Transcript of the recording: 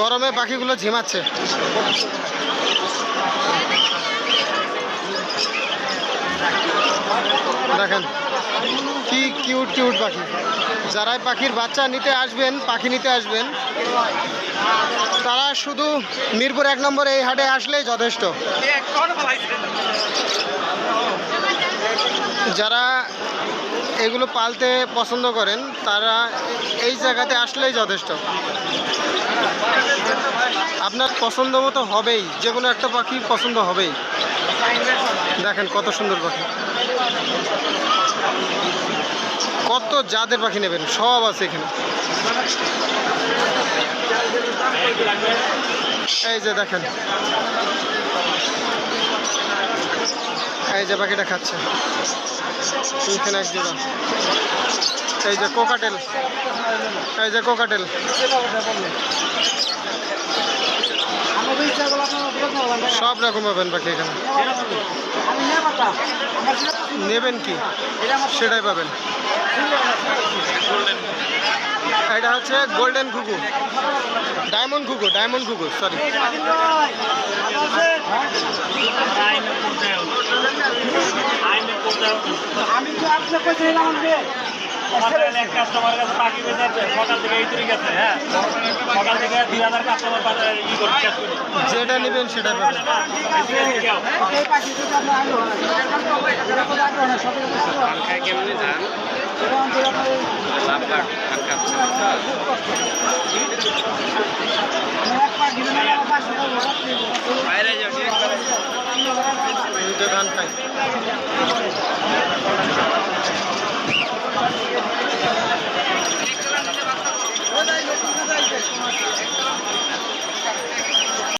গরমে পাখিগুলো ঝিমাচ্ছে। দেখেন, কি কিউট কিউট পাখি। যারাই পাখির বাচ্চা নিতে আসবেন, পাখি নিতে আসবেন, তারা শুধু মিরপুর এক নম্বর এই হাটে আসলেই যথেষ্ট। যারা এগুলো পালতে পছন্দ করেন, তারা এই জায়গাতে আসলেই যথেষ্ট। আপনার পছন্দ মতো হবেই যে কোনো একটা পাখি পছন্দ হবেই। দেখেন কত সুন্দর পাখি। কত জাতের পাখি নেবেন, সব আছে এখানে। এই যে দেখেন। এই যে পাখিটা খাচ্ছে। এক এই যে কোকাটেল। এই যে কোকাটেল। সব রকম পাবেন পাখি এখানে। নেবেন কি? সেটাই পাবেন। এটা হচ্ছে গোল্ডেন ঘুঘু ডায়মন্ড ঘুঘু ডায়মন্ড ঘুঘু সরি আমি তো আপনার কাছে পাখি বেঁচে সকাল থেকে এই তৈরি গেছে হ্যাঁ? সকাল থেকে দুই হাজার কাস্টমার বাজারে ই করে যেটা নেবেন সেটা হয় কেমনি যান। বাইরে যাও ধান খাই।